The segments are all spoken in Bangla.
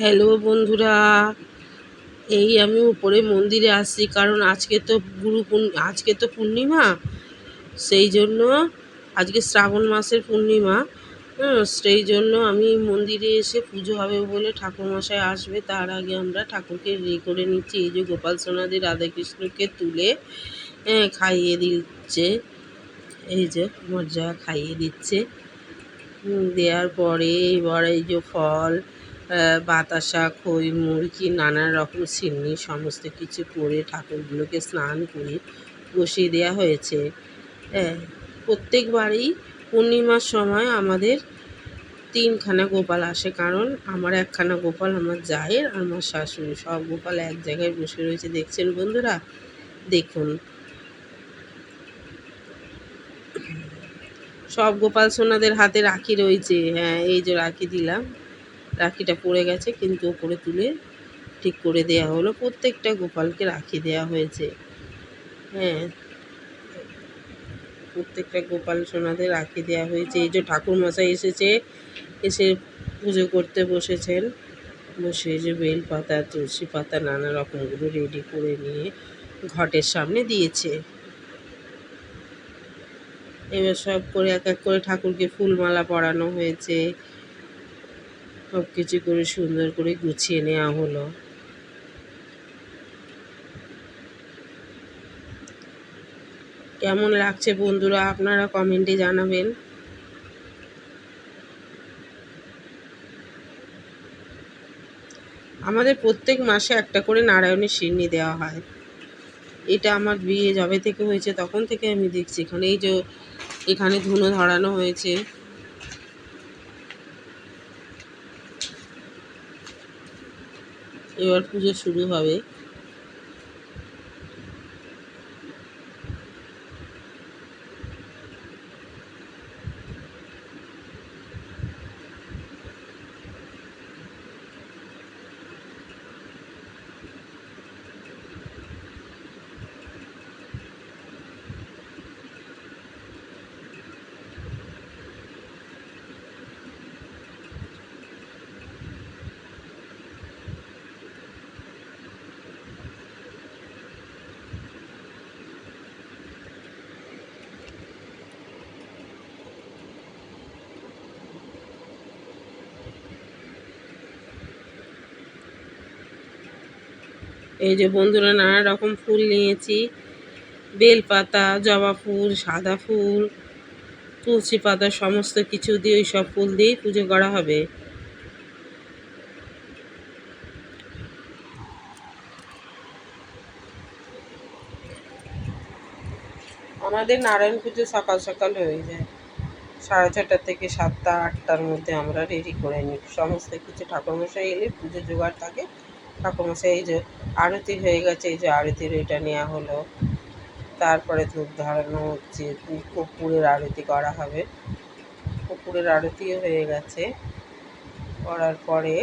হ্যালো বন্ধুরা এই আমি উপরে মন্দিরে আসছি কারণ আজকে তো গুরু আজকে তো পূর্ণিমা সেই জন্য আজকে শ্রাবণ মাসের পূর্ণিমা সেই জন্য আমি মন্দিরে এসে পুজো হবে বলে ঠাকুরমশাই আসবে তার আগে আমরা ঠাকুরকে রে করে নিচ্ছি এই যে গোপাল সোনাদি রাধাকৃষ্ণকে তুলে হ্যাঁ, খাইয়ে দিচ্ছে এই যে মজা খাইয়ে দিচ্ছে দেওয়ার পরে এবার এই যে ফল বাতাসা, খই, মুরগি, নানা রকম সিন্নি সমস্ত কিছু করে ঠাকুরগুলোকে স্নান করে বসিয়ে দেওয়া হয়েছে। হ্যাঁ প্রত্যেকবারই পূর্ণিমার সময় আমাদের তিনখানা গোপাল আসে, কারণ আমার একখানা গোপাল আমার জায়ের আমার শাশুড়ি সব গোপাল এক জায়গায় বসে রয়েছে, দেখছেন বন্ধুরা? দেখুন। সব গোপাল সোনাদের হাতে রাখি রয়েছে। হ্যাঁ এই যে রাখি দিলাম। রাখিটা পড়ে গেছে, কিন্তু ওপরে তুলে ঠিক করে দেয়া হলো। প্রত্যেকটা গোপালকে রাখি দেয়া হয়েছে। হ্যাঁ। প্রত্যেকটা গোপাল সোনাদের রাখি দেওয়া হয়েছে। এই যে ঠাকুরমশাই এসেছে, এসে পুজো করতে বসেছেন। বসে যে বেল পাতা, তুলসী পাতা, নানা রকমগুলো রেডি করে নিয়ে ঘটের সামনে দিয়েছে। এবার সব করে এক এক করে ঠাকুরকে ফুলমালা পরানো হয়েছে। সব কিছু করে সুন্দর করে গুছিয়ে নেওয়া হলো। কেমন লাগছে বন্ধুরা, আপনারা কমেন্টে জানাবেন। আমাদের প্রত্যেক মাসে একটা করে নারায়ণের সিন্নি দেওয়া হয়। এটা আমার বিয়ে যবে থেকে হয়েছে, তখন থেকে আমি দেখছি এখানে। এই যে এখানে ধুনো ধরানো হয়েছে। এবার পুজো শুরু হবে। এই যে বন্ধুরা নানা রকম ফুল নিয়েছি। বেলপাতা, জবা ফুল, সাদা ফুল, তুলসী পাতা, সমস্ত কিছু দিয়ে ওই সব ফুল দিয়েই পুজো করা হবে। আমাদের নারায়ণ পুজো সকাল সকাল হয়ে যায়। সাড়ে ছটা থেকে সাতটা, আটটার মধ্যে আমরা রেডি করে নিই। সমস্ত কিছু ঠাকুরমশাই এলে পুজো জোগাড় থাকে। ঠাকুরমশাই এই যে আরতি হয়ে গেছে, এই যে আরতির এটা নেওয়া হলো। তারপরে ধূপ ধরানো হচ্ছে কর্পূরের আরতি করা হবে। কর্পূরের আরতিও হয়ে গেছে। করার পরে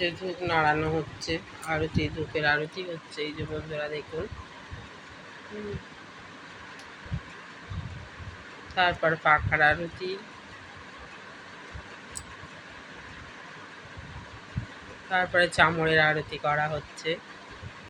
যে ধূপ নাড়ানো হচ্ছে, আরতি, ধূপের আরতি হচ্ছে, এই যে বন্ধুরা দেখুন। তারপর পাখার আরতি তারপরে চামড়ের আরতি করা হচ্ছে